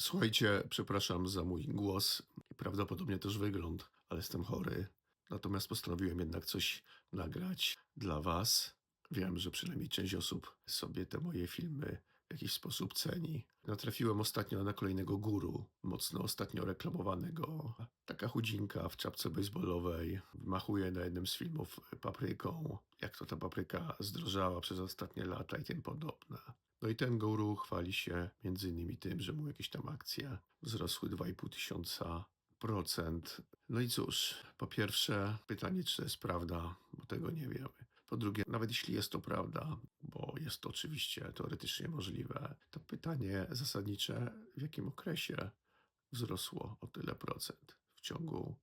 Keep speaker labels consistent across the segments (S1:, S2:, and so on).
S1: Słuchajcie, przepraszam za mój głos i prawdopodobnie też wygląd, ale jestem chory. Natomiast postanowiłem jednak coś nagrać dla Was. Wiem, że przynajmniej część osób sobie te moje filmy jakiś sposób ceni. Natrafiłem ostatnio na kolejnego guru, mocno ostatnio reklamowanego. Taka chudzinka w czapce baseballowej machuje na jednym z filmów papryką, jak to ta papryka zdrożała przez ostatnie lata i tym podobne. No i ten guru chwali się między innymi tym, że mu jakieś tam akcje wzrosły 2,5 tysiąca procent. No i cóż, po pierwsze pytanie, czy to jest prawda, bo tego nie wiemy. Po drugie, nawet jeśli jest to prawda, bo jest to oczywiście teoretycznie możliwe, to pytanie zasadnicze, w jakim okresie wzrosło o tyle procent w ciągu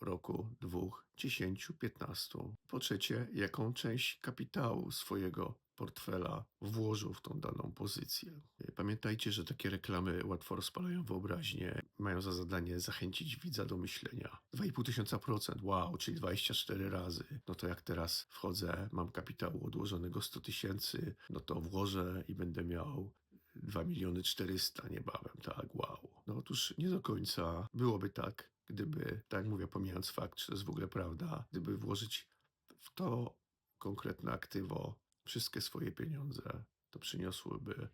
S1: roku, dwóch, dziesięciu, piętnastu. Po trzecie, jaką część kapitału swojego portfela włożył w tą daną pozycję. Pamiętajcie, że takie reklamy łatwo rozpalają wyobraźnię, mają za zadanie zachęcić widza do myślenia. 2,5 tysiąca procent, wow, czyli 24 razy. No to jak teraz wchodzę, mam kapitału odłożonego 100 tysięcy, no to włożę i będę miał 2 miliony 400 niebawem, tak, wow. No otóż nie do końca byłoby tak, gdyby, tak jak mówię, pomijając fakt, czy to jest w ogóle prawda, gdyby włożyć w to konkretne aktywo wszystkie swoje pieniądze, to przyniosłyby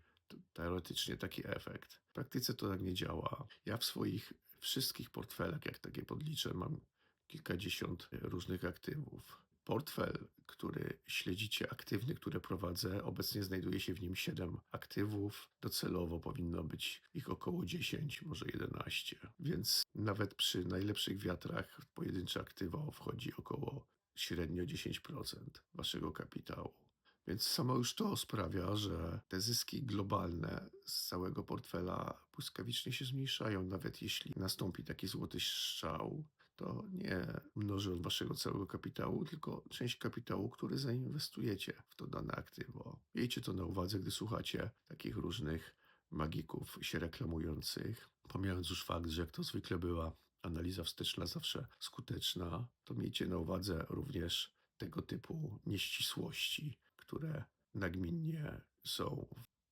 S1: teoretycznie taki efekt. W praktyce to tak nie działa. Ja w swoich wszystkich portfelach, jak takie podliczę, mam kilkadziesiąt różnych aktywów. Portfel, który śledzicie, aktywny, który prowadzę, obecnie znajduje się w nim 7 aktywów. Docelowo powinno być ich około 10, może 11. Więc nawet przy najlepszych wiatrach w pojedyncze aktywo wchodzi około średnio 10% waszego kapitału. Więc samo już to sprawia, że te zyski globalne z całego portfela błyskawicznie się zmniejszają, nawet jeśli nastąpi taki złoty strzał. To nie mnoży on waszego całego kapitału, tylko część kapitału, który zainwestujecie w to dane aktywo. Miejcie to na uwadze, gdy słuchacie takich różnych magików się reklamujących. Pomijając już fakt, że jak to zwykle była analiza wsteczna zawsze skuteczna, to miejcie na uwadze również tego typu nieścisłości, które nagminnie są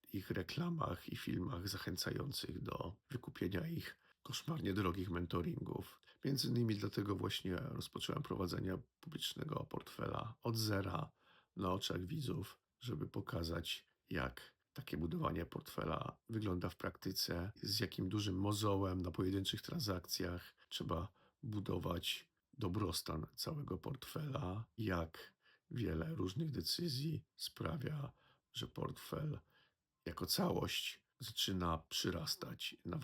S1: w ich reklamach i filmach zachęcających do wykupienia ich koszmarnie drogich mentoringów. Między innymi dlatego właśnie rozpocząłem prowadzenie publicznego portfela od zera na oczach widzów, żeby pokazać, jak takie budowanie portfela wygląda w praktyce, z jakim dużym mozołem na pojedynczych transakcjach trzeba budować dobrostan całego portfela, jak wiele różnych decyzji sprawia, że portfel jako całość zaczyna przyrastać na